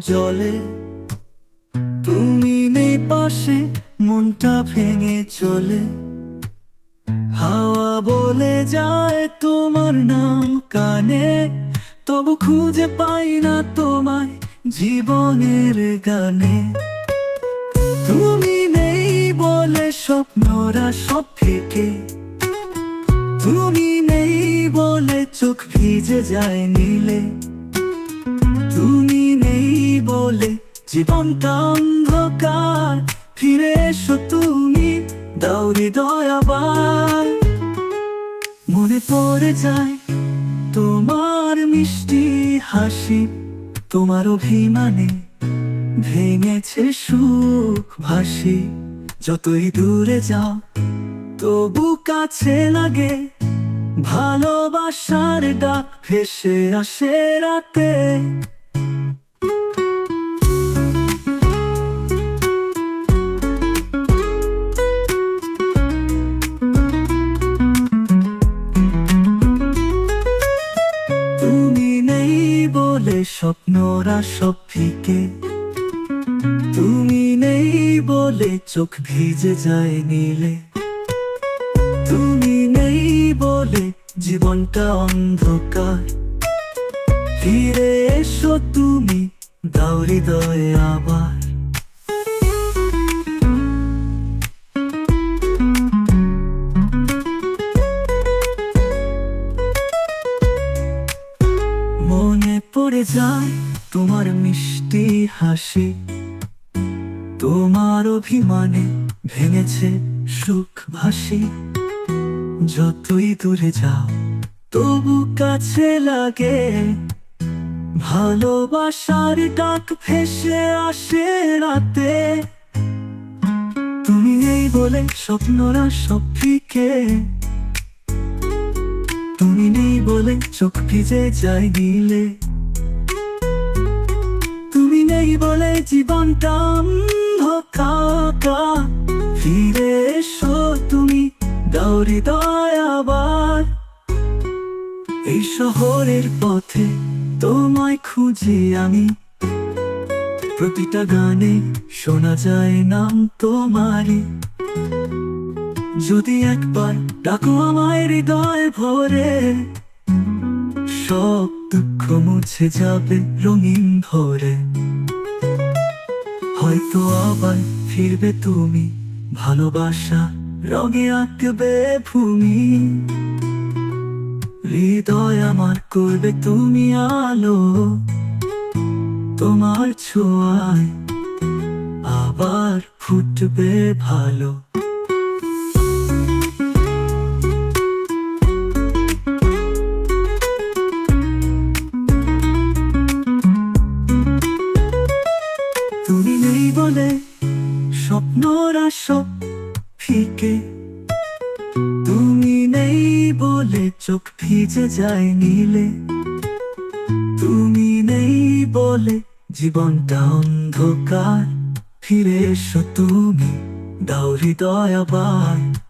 জলে। তুমি নেই পাশে, মনটা ভেঙে চলে। হাওয়া বলে যায় তোমার নাম কানে। তবু খুঁজে পাই না তোমায় জীবনের গানে। তুমি নেই বলে স্বপ্নরা সব থেকে তুমি নেই বলে চোখ ভিজে যায় নীলে। তুমি বলে জীবনটা অন্ধকার। ফিরে এসো তুমি, দাও হৃদয় আবার। মনে পড়ে যায় তোমার মিষ্টি হাসি, তোমার অভিমানে ভেঙেছে সুখ ভাসি। যতই দূরে যাও, তবু কাছে লাগে ভালোবাসার ডাক, ভেসে আসে রাতে। তুমি নেই বলে স্বপ্নরা সব ফিকে। তুমি নেই বলে চোখ ভিজে যায় নীলে। তুমি নেই বলে জীবনটা অন্ধকার। ফিরে এসো তুমি দাও হৃদয়ে আবার। মনে পড়ে যায় তোমার মিষ্টি হাসি। তোমার অভিমানে ভেঙেছে সুখ ভাসি। যতই দূরে যাও, তবু কাছে লাগে। ভালোবাসার ডাক ভেসে আসে রাতে। তুমি এই বলে স্বপ্নরা সব ফিকে। বলে চোখ ভিজে যায় নীলে। তুমি নেই বলে জীবনটা অন্ধকার ফিরে এসো তুমি, দাও হৃদয় আবার। এই শহরের পথে তোমায় খুঁজি আমি। প্রতিটা গানে শোনা যায় নাম তোমারই। যদি একবার ডাকো আমায় হৃদয় ভরে সব দুঃখ মুছে যাবে রঙিন ভরে। হয়তো আবার ফিরবে তুমি, ভালোবাসা রঙে আঁকবে ভূমি। হৃদয় আমার করবে তুমি আলো, তোমার ছোঁয়ায় আবার ফুটবে ভালো। বলে স্বপ্নরা সব ফিকে। তুমি নেই বলে চোখ ভিজে যায় নীলে। তুমি নেই বলে জীবনটা অন্ধকার। ফিরে এসো তুমি, দাও হৃদয় আবার।